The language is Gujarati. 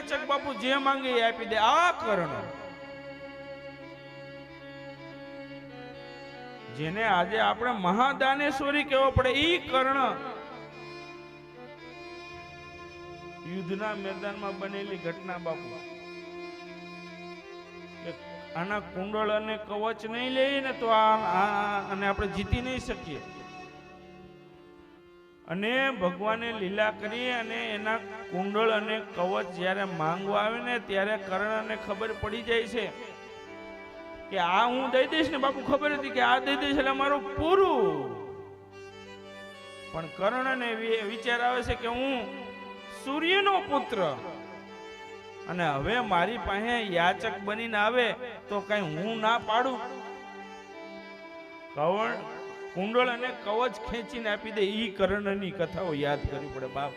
યાચક બાપુ જે માંગે આપી દે. આ કર્ણ. જેને આજે આપણે મહાદાનેશ્વરી કહેવો પડે, ઈ કર્ણ યુદ્ધના મેદાનમાં બનેલી ઘટના બાપુ. આના કુંડળ અને કવચ નહીં લઈએ ને તો આ- અને આપણે જીતી નહીં શકીએ. અને ભગવાને લીલા કરી અને એના કુંડળ અને કવચ જ્યારે માંગવા આવે ને ત્યારે કર્ણને ખબર પડી જાય છે કે આ હું દઈ દઈશ ને બાપુ, ખબર હતી કે આ દઈ દઈશ એટલે મારું પૂરું. પણ કર્ણને વિચાર આવે છે કે હું સૂર્યનો પુત્ર અને હવે મારી પાસે યાચક બનીને આવે તો કઈ હું ના પાડું? કવળ કુંડળ અને કવચ ખેંચીને આપી દે. એ કર્ણની કથાઓ યાદ કરવી પડે બાપ.